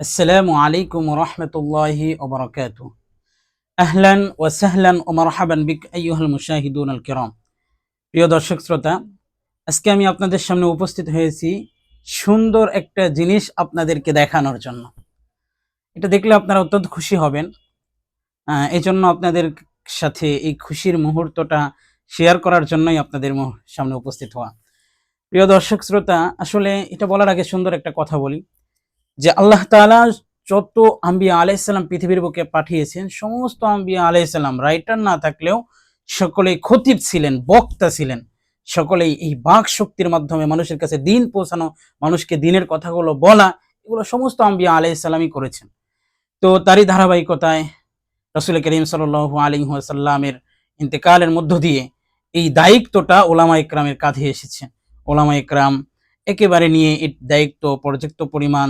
আসসালামু আলাইকুম রহমতুল্লাহি ওবরকাত আহলান ও সাহলান ও মারহাবান বিক আইহল মুশাহিদুন আল কিরম। প্রিয় দর্শক শ্রোতা, আজকে আমি আপনাদের সামনে উপস্থিত হয়েছি সুন্দর একটা জিনিস আপনাদেরকে দেখানোর জন্য। এটা দেখলে আপনারা অত্যন্ত খুশি হবেন। এই জন্য আপনাদের সাথে এই খুশির মুহূর্তটা শেয়ার করার জন্যই আপনাদের সামনে উপস্থিত হওয়া। প্রিয় দর্শক শ্রোতা, আসলে এটা বলার আগে সুন্দর একটা কথা বলি। যে আল্লাহ তাআলা যত আম্বিয়া আলাইসাল্লাম পৃথিবীর বুকে পাঠিয়েছেন, সমস্ত আম্বিয়া আলাইসাল্লাম রাইটার না থাকলেও সকলেই খতিব ছিলেন, বক্তা ছিলেন। সকলেই এই বাক শক্তির মাধ্যমে মানুষের কাছে দিন পৌঁছানো, মানুষকে দিনের কথাগুলো বলা, এগুলো সমস্ত আম্বিয়া আলাইসাল্লামই করেছেন। তো তারই ধারাবাহিকতায় রসুল করিম সাল আলী সাল্লামের ইন্তেকালের মধ্য দিয়ে এই দায়িত্বটা ওলামা ইকরামের কাঁধে এসেছে। ওলামা ইকরাম একেবারে নিয়ে এই দায়িত্ব পর্যাপ্ত পরিমাণ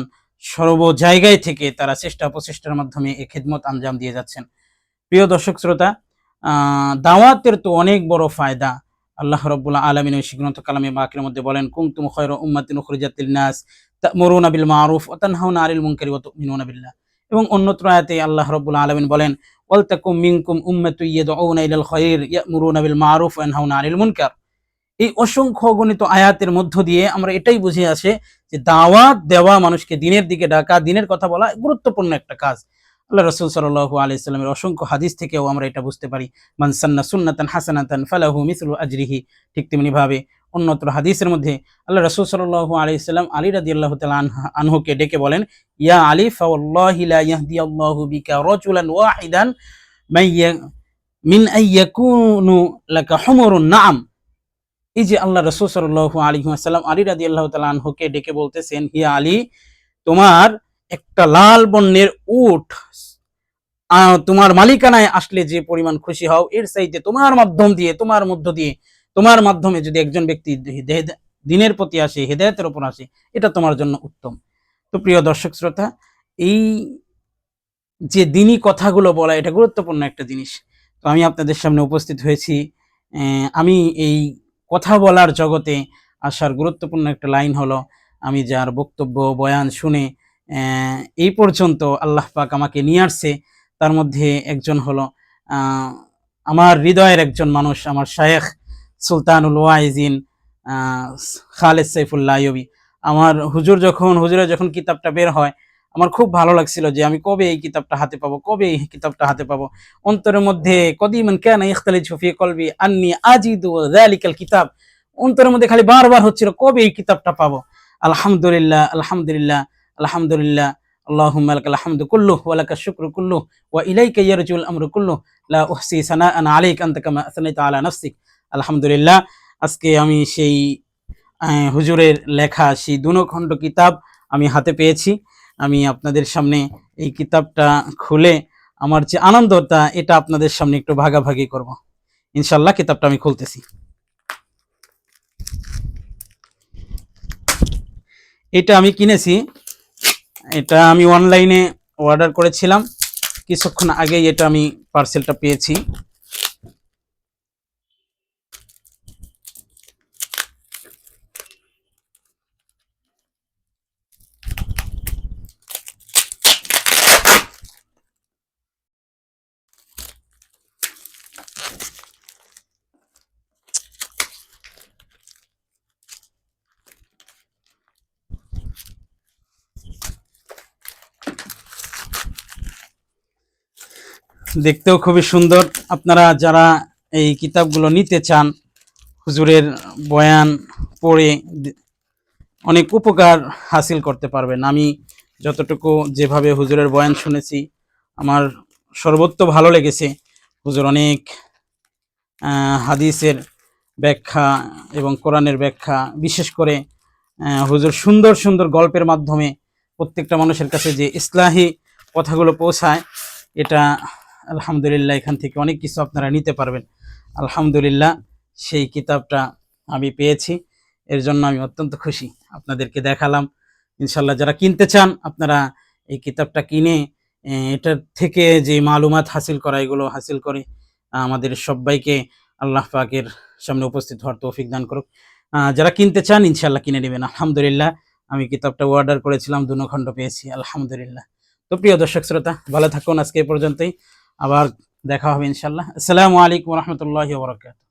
সর্ব জায়গায় থেকে তারা চেষ্টা প্রচেষ্টার মাধ্যমে এ খেদমত আঞ্জাম দিয়ে যাচ্ছেন। প্রিয় দর্শক শ্রোতা দাওয়াতের তো অনেক বড় ফায়দা। আল্লাহ রব্বুল্লাহ আলমিন শিগ্রন্থ কালামে বাকের মধ্যে বলেন কুমতুম খয়র উম্মাতিন উখরিজাতিল নাস তা'মুরুনা বিল মারুফ তানহাউনা আনিল মুনকারি ওয়া তু'মিনুনা এবং অন্যত্র আয়াতে আল্লাহ রব্বুল আলামিন বলেন ওয়ালতাকুম মিনকুম উম্মাতুন ইয়াদউনা ইলাল খায়র ইয়া'মুরুনা বিল মারুফ ওয়া ইয়ানহাউনা আনিল মুনকার। এই অসংখ্য গণিত আয়াতের মধ্য দিয়ে আমরা এটাই বুঝে আসে যে দাওয়াত দেওয়া মানুষকে দিনের দিকে ডাকা, দিনের কথা বলা গুরুত্বপূর্ণ একটা কাজ। আল্লাহ রসুল সাল্লাল্লাহু আলাইহি সাল্লামের অসংখ্য হাদিস থেকেও আমরা এটা বুঝতে পারি। মান সান্না সুন্নাতান হাসানাতান ফালাহু মিসলু আজরিহি। ঠিক তেমনি ভাবে অন্যত্র হাদিসের মধ্যে আল্লাহ রসুল সাল্লাল্লাহু আলাইহি সাল্লাম আলী তাআলা আনহা- আনহুকে ডেকে বলেন, ইয়া আলী, ফাওয়াল্লাহি লা ইয়াহদিয়াল্লাহু বিকা রাজুলান ওয়াহিদান মাইয়া মিন আইয়াকুনু লাকা নাম এই যে আল্লাহ রসুল সাল্লাল্লাহু আলাইহি ওয়াসাল্লাম আলী রাদিয়াল্লাহু তাআলা আনহুকে ডেকে বলতেছেন হিয়া আলী, তোমার একটা লাল বর্ণের উঠ তোমার মালিকানায় আসলে যে পরিমাণ খুশি হও, এর চাইতে তোমার মাধ্যম দিয়ে, তোমার মধ্য দিয়ে, তোমার মাধ্যমে যদি একজন ব্যক্তি দিনের প্রতি আসে, হেদায়তের ওপর আসে, এটা তোমার জন্য উত্তম। তো প্রিয় দর্শক শ্রোতা, এই যে দিনই কথাগুলো বলা, এটা গুরুত্বপূর্ণ একটা জিনিস। তো আমি আপনাদের সামনে উপস্থিত হয়েছি। আমি এই কথা বলার জগতে আসার গুরুত্বপূর্ণ একটা লাইন হলো, আমি যার বক্তব্য, বয়ান শুনে এই পর্যন্ত আল্লাহ পাক আমাকে নিয়ে আসছে। তার মধ্যে একজন হলো আমার হৃদয়ের একজন মানুষ, আমার শায়েখ সুলতানুল ওয়াইজিন খালেদ সাইফুল্লাহ আইয়ুবী। আমার হুজুর যখন, হুজুরের যখন কিতাবটা বের হয় আমার খুব ভালো লাগছিল যে আমি কবে এই কিতাবটা হাতে পাবো কবে এই কিতাবটা হাতে পাবো অন্তরের মধ্যে কদিমান কেন ইখতালিজু ফি কলবি আন্নি আজিদু যালিকাল কিতাব অন্তরের মধ্যে খালি বারবার হচ্ছিল কবে এই কিতাবটা পাবো আলহামদুলিল্লাহ আলহামদুলিল্লাহ আলহামদুলিল্লাহ اللهم لك الحمد كله ولك الشكر كله وإليك يرجو الأمر كله لا أحصي ثناء عليك أنت كما أثنيت على نفسك আলহামদুলিল্লাহ আজকে আমি সেই আহ, হুজুরের লেখা সেই দুনখণ্ড কিতাব আমি হাতে পেয়েছি আমি আপনাদের সামনে এই কিতাবটা খুলে আমার যে আনন্দটা, এটা আপনাদের সামনে একটু ভাগাভাগি করব। ইনশাল্লাহ কিতাবটা আমি খুলতেছি। এটা আমি কিনেছি। এটা আমি অনলাইনে অর্ডার করেছিলাম। কিছুক্ষণ আগেই এটা আমি পার্সেলটা পেয়েছি। দেখতেও খুবই সুন্দর। আপনারা যারা এই কিতাবগুলো নিতে চান, হুজুরের বয়ান পড়ে অনেক উপকার হাসিল করতে পারবেন। আমি যতটুকু যেভাবে হুজুরের বয়ান শুনেছি, আমার সর্বত্র ভালো লেগেছে। হুজুর অনেক হাদিসের ব্যাখ্যা এবং কোরআনের ব্যাখ্যা, বিশেষ করে হুজুর সুন্দর সুন্দর গল্পের মাধ্যমে প্রত্যেকটা মানুষের কাছে যে ইসলাহি কথাগুলো পৌঁছায়, এটা আলহামদুলিল্লাহ, এখান থেকে অনেক কিছু আপনারা নিতে পারবেন। আলহামদুলিল্লাহ, সেই কিতাবটা আমি পেয়েছি। এর জন্য আমি অত্যন্ত খুশি। আপনাদেরকে দেখালাম। ইনশাল্লাহ যারা কিনতে চান, আপনারা এই কিতাবটা কিনে এটার থেকে যে মালুমাত হাসিল করা, এগুলো হাসিল করে আমাদের সবাইকে আল্লাহ পাকের সামনে উপস্থিত হওয়ার তৌফিক দান করুক। যারা কিনতে চান ইনশাল্লাহ কিনে নেবেন। আলহামদুলিল্লাহ, আমি কিতাবটা অর্ডার করেছিলাম, দুনো খণ্ড পেয়েছি। আলহামদুলিল্লাহ। তো প্রিয় দর্শক, শ্রোতা, ভালো থাকুন। আজকে এই পর্যন্তই। আবার দেখা হবে ইনশাল্লাহ আসসালামু আলাইকুম রহমতুল্লাহ বরকাত